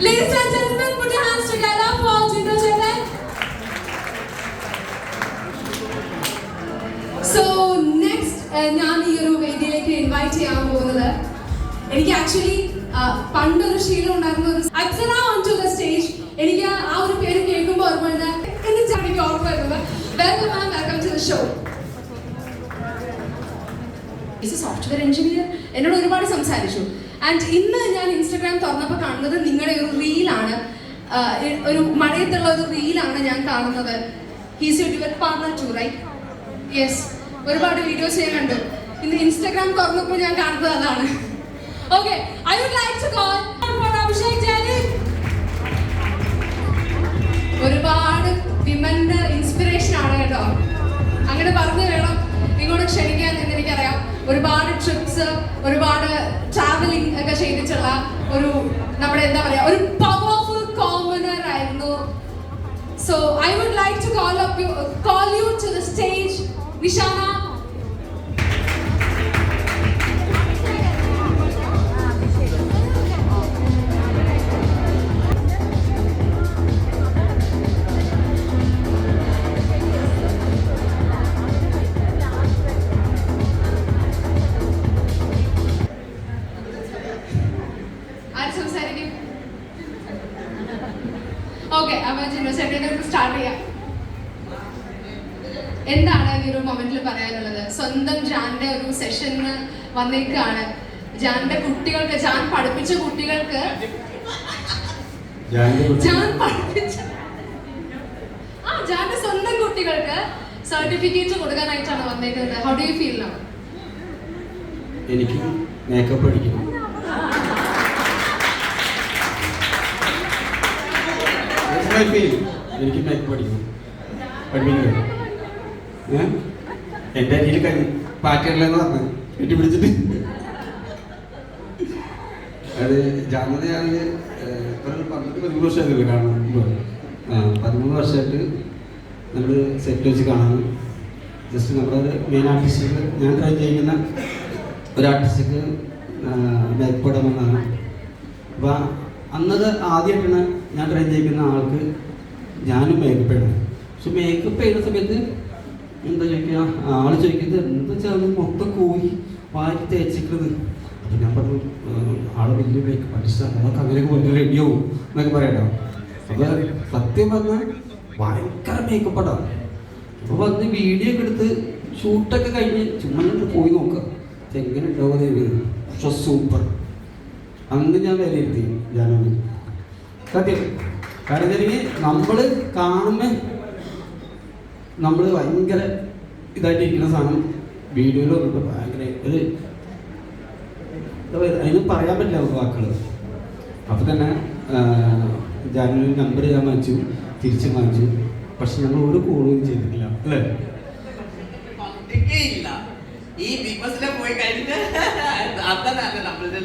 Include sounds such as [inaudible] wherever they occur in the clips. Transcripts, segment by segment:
Ladies and gentlemen, put your hands together for Jindo Chetan. So next ഞാൻ ഈ ഒരു വേദിയിലേക്ക് ഇൻവൈറ്റ് ചെയ്യാൻ പോകുന്നത്. എനിക്ക് ആക്ച്വലി പണ്ടൊരു ശീലം ഉണ്ടായിരുന്ന ഒരു Apsara on to the stage എനിക്ക് ആ ഒരു പേര് കേൾക്കുമ്പോൾ ഓർമ്മ വരുന്നത് എനിക്ക് ഓർമ്മ വരുന്നത്. Welcome ma'am welcome to the show is software engineer എന്നോട് ഒരുപാട് സംസാരിച്ചു. ആൻഡ് ഇന്ന് ഞാൻ ഇൻസ്റ്റഗ്രാം തുറന്നപ്പോൾ കാണുന്നത് നിങ്ങളുടെ ഒരു റീലാണ് ഒരു മഴയത്തുള്ള ഒരു റീലാണ് ഞാൻ കാണുന്നത്. He's you devout partner too right yes ഒരുപാട് വീഡിയോസ് ഞാൻ കണ്ടു. ഇന്ന് ഇൻസ്റ്റഗ്രാം തുറന്നപ്പോൾ ഞാൻ കാണുന്നത് അതാണ്. Okay I would like to call Abhishek Jani ഒരുപാട് ട്രിപ്സ് ഒരുപാട് ട്രാവലിംഗ് ഒക്കെ ചെയ്തിട്ടുള്ള ഒരു നമ്മുടെ എന്താ പറയാ ഒരു പവർഫുൾ കോമണർ ആയിരുന്നു. So I would like to call up you call you to the stage Nishana okay അപ്പൊ ജിനോ ചേട്ടനെ സ്റ്റാർട്ട് ചെയ്യാം. എന്താണ് ഈ ഒരു മൊമെന്റിൽ പറയാനുള്ളത്? സ്വന്തം ജാന്റെ ഒരു സെഷന് വന്നിരിക്കുകയാണ്. ജാന്റെ കുട്ടികൾക്ക് ജാൻ പഠിപ്പിച്ച കുട്ടികൾക്ക് ജാൻ പഠിപ്പിച്ച ആ ജാന്റെ സ്വന്തം കുട്ടികൾക്ക് സർട്ടിഫിക്കറ്റ് കൊടുക്കാനായിട്ടാണ് വന്നേക്കുന്നത് how do you feel now എനിക്ക് മേക്കപ്പ് അടിക്കണം. My feeling. എനിക്ക് മേക്കപ്പ് പഠിക്കും. പഠിപ്പിക്കുന്നത് എന്റെ അരിയിൽ കൈ പാറ്റിയല്ലെന്ന് പറഞ്ഞു കെട്ടി പിടിച്ചിട്ട് അത് ജാഗ്രതയാണെങ്കിൽ പന്ത്രണ്ട് പതിമൂന്ന് വർഷമായില്ലേ കാണാൻ പതിമൂന്ന് വർഷമായിട്ട് നമ്മൾ സെറ്റ് വെച്ച് കാണാൻ ജസ്റ്റ് നമ്മുടെ മെയിൻ ആർട്ടിസ്റ്റുകൾ ഞാൻ ട്രൈ ചെയ്യുന്ന ഒരു ആർട്ടിസ്റ്റിക്ക് മേക്കപ്പ് അപ്പം അന്നത് ആദ്യമായിട്ടാണ് ഞാൻ ട്രെയിൻ ചെയ്യിക്കുന്ന ആൾക്ക് ഞാനും മേക്കപ്പ് ഇടണം പക്ഷെ മേക്കപ്പ് ചെയ്യുന്ന സമയത്ത് എന്താ ചോദിക്കുക? ആൾ ചോദിക്കുന്നത് എന്താ വെച്ചാൽ മൊത്തം കോഴി വാരി തേച്ചിക്കുന്നത് അപ്പം ഞാൻ പറഞ്ഞു ആൾ വലിയ മേക്കപ്പ് അടിച്ചാൽ അതൊക്കെ അങ്ങനെയൊക്കെ വലിയ റെഡിയാവും എന്നൊക്കെ പറയട്ടോ. അപ്പോൾ സത്യം പറഞ്ഞാൽ ഭയങ്കര മേക്കപ്പ് ഇടാം അപ്പോൾ വന്ന് വീഡിയോ ഒക്കെ എടുത്ത് ഷൂട്ടൊക്കെ കഴിഞ്ഞ് ചുമ്മാ പോയി നോക്കുക. എങ്ങനെ ഉണ്ടാവുക പക്ഷെ സൂപ്പർ അന്ന് ഞാൻ വിലയിരുത്തി. ഞാനൊന്ന് സത്യം. കാരണം നമ്മൾ കാണുമ്പോൾ നമ്മൾ ഭയങ്കര ഇതായിട്ട് ഇരിക്കുന്ന സാധനം വീഡിയോയിൽ വന്നിട്ട് ഭയങ്കര ഇത് അതിന് പറയാൻ പറ്റില്ല നമുക്ക് വാക്കുകൾ അപ്പോൾ തന്നെ ജാനുവിന് നമ്പർ ഞാൻ വാങ്ങിച്ചു തിരിച്ച് വാങ്ങിച്ചു. പക്ഷെ ഞങ്ങൾ ഒരു കോളും ചെയ്തിട്ടില്ല അല്ലേ? ഈ ബിഗ് ബസ്സിലെ പോയി കഴിഞ്ഞിട്ട് [laughs] അതാണ് നമ്മളുടെ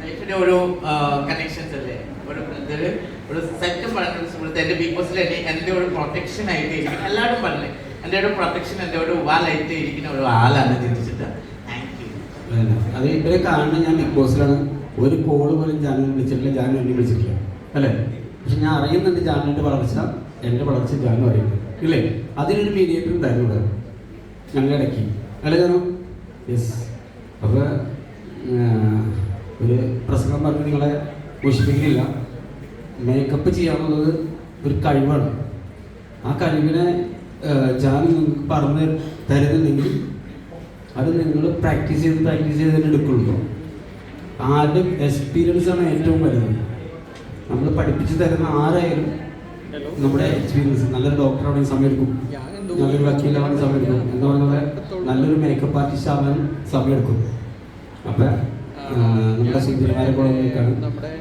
ലൈഫിന്റെ ഒരു കണക്ഷൻസ് അല്ലേ ഒരു സെറ്റും പറഞ്ഞ സുഹൃത്ത് എന്റെ ബിഗ് ബോസിൽ എന്നെ ഒരു പ്രൊട്ടക്ഷൻ ആയിട്ട് ഇരിക്കുന്ന. എല്ലാവരും പറഞ്ഞേ എന്റെ ഒരു പ്രൊട്ടക്ഷൻ എന്റെ ഒരു വാലായിട്ട് ഇരിക്കുന്ന ഒരു ആളാണ് ചിന്തിച്ചിട്ട്. അത്. ഇവരെ ഞാൻ ബിഗ് ബോസിലാണ് ഒരു കോൾ പോലും ജാനുവിനെ വിളിച്ചിട്ടില്ല. ജാനു എന്നെ വിളിച്ചിട്ടില്ല. അല്ലേ? പക്ഷെ ഞാൻ അറിയുന്നുണ്ട് ജാനുവിന്റെ വളർച്ച. എന്റെ വളർച്ച ജാനു അറിയുന്നു. ഇല്ലേ? അതിനൊരു മീഡിയേറ്റർ ഉണ്ടായിരുന്നു ഇവിടെ. ഞങ്ങളുടെ ഇടയ്ക്ക്. അല്ലേ ജാനു? യെസ് അപ്പോൾ ഒരു പ്രസംഗം പറഞ്ഞ് നിങ്ങളെ മോഷിപ്പിക്കുന്നില്ല മേക്കപ്പ് ചെയ്യാന്നുള്ളത് ഒരു കഴിവാണ്. ആ കഴിവിനെ ജാൻ നിങ്ങൾക്ക് പറഞ്ഞ് തരുന്നുണ്ടെങ്കിൽ അത് നിങ്ങൾ പ്രാക്ടീസ് ചെയ്ത് പ്രാക്ടീസ് ചെയ്ത് തന്നെ എടുക്കുള്ളൂ. ആരുടെ എക്സ്പീരിയൻസ് ആണ് ഏറ്റവും വലുത്? നമ്മൾ പഠിപ്പിച്ചു തരുന്ന ആരായാലും നമ്മുടെ എക്സ്പീരിയൻസ് നല്ലൊരു ഡോക്ടർ ആവാൻ സമയമെടുക്കും. നല്ലൊരു വക്കീലാവാൻ സമയമെടുക്കും. എന്ന് പറയുന്നത്? നല്ലൊരു മേക്കപ്പ് ആർട്ടിസ്റ്റ് ആവാൻ സമയമെടുക്കും. അപ്പം നമ്മുടെ സുന്ദരമായ കോളേജിലേക്കാണ്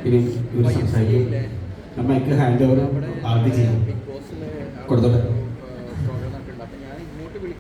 ഇനി ഇവർ സംസാരിക്കും. നമ്മൾക്ക് ഹാൻഡ് ഓവർ ആൾക്ക് ചെയ്യാം. കൊടുത്തോട്ടെ?